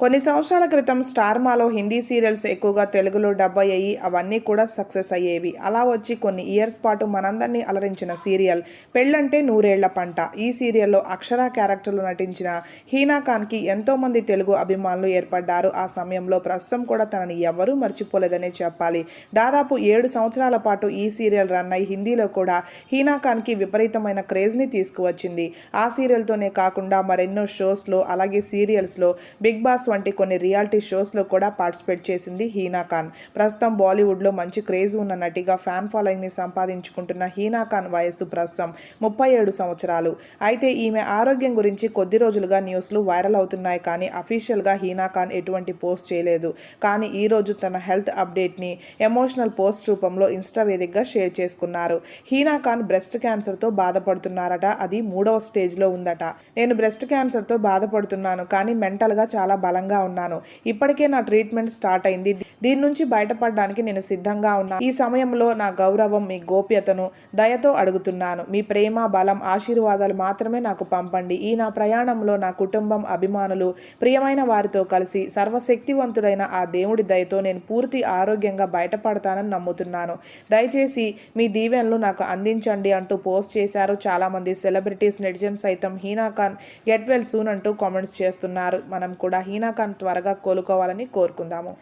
కొన్ని సంవత్సరాల క్రితం స్టార్ మాలో హిందీ సీరియల్స్ ఎక్కువగా తెలుగులో డబ్ అయ్యాయి. అవన్నీ కూడా సక్సెస్ అయ్యేవి. అలా వచ్చి కొన్ని ఇయర్స్ పాటు మనందరినీ అలరించిన సీరియల్ పెళ్ళంటే నూరేళ్ళ పంట. ఈ సీరియల్లో అక్షర క్యారెక్టర్లో నటించిన హీనా ఖాన్కి ఎంతోమంది తెలుగు అభిమానులు ఏర్పడ్డారు. ఆ సమయంలో ప్రస్తుతం కూడా తనని ఎవరూ మర్చిపోలేదనే చెప్పాలి. దాదాపు ఏడు సంవత్సరాల పాటు ఈ సీరియల్ రన్ అయి హిందీలో కూడా హీనా ఖాన్కి విపరీతమైన క్రేజ్ని తీసుకువచ్చింది. ఆ సీరియల్తోనే కాకుండా మరెన్నో షోస్లో అలాగే సీరియల్స్లో బిగ్ బాస్ వంటి కొన్ని రియాలిటీ షోస్లో కూడా పార్టిసిపేట్ చేసింది హీనా ఖాన్. ప్రస్తుతం బాలీవుడ్లో మంచి క్రేజ్ ఉన్న నటిగా ఫ్యాన్ ఫాలోయింగ్ని సంపాదించుకుంటున్న హీనా ఖాన్ వయస్సు ప్రస్తుతం ముప్పై ఏడు సంవత్సరాలు. అయితే ఈమె ఆరోగ్యం గురించి కొద్ది రోజులుగా న్యూస్లు వైరల్ అవుతున్నాయి కానీ అఫీషియల్గా హీనా ఖాన్ ఎటువంటి పోస్ట్ చేయలేదు. కానీ ఈ రోజు తన హెల్త్ అప్డేట్ని ఎమోషనల్ పోస్ట్ రూపంలో ఇన్స్టా వేదికగా షేర్ చేసుకున్నారు. హీనా ఖాన్ బ్రెస్ట్ క్యాన్సర్తో బాధపడుతున్నారట. అది మూడవ స్టేజ్లో ఉందట. నేను బ్రెస్ట్ క్యాన్సర్తో బాధపడుతున్నాను కానీ మెంటల్గా చాలా బలంగా ఉన్నాను. ఇప్పటికే నా ట్రీట్మెంట్ స్టార్ట్ అయింది. దీని నుంచి బయటపడడానికి నేను సిద్ధంగా ఉన్నాను ఈ సమయంలో నా గౌరవం మీ గోప్యతను దయతో అడుగుతున్నాను. మీ ప్రేమ బలం ఆశీర్వాదాలు మాత్రమే నాకు పంపండి. ఈ నా ప్రయాణంలో నా కుటుంబం అభిమానులు ప్రియమైన వారితో కలిసి సర్వశక్తివంతుడైన ఆ దేవుడి దయతో నేను పూర్తి ఆరోగ్యంగా బయటపడతానని నమ్ముతున్నాను. దయచేసి మీ దీవెనలు నాకు అందించండి అంటూ పోస్ట్ చేశారు. చాలామంది సెలబ్రిటీస్ నెటిజన్స్ సైతం Hina Khan get well soon అంటూ కామెంట్స్ చేస్తున్నారు. మనం కూడా హీనా ఖాన్ త్వరగా కోలుకోవాలని కోరుకుందాము.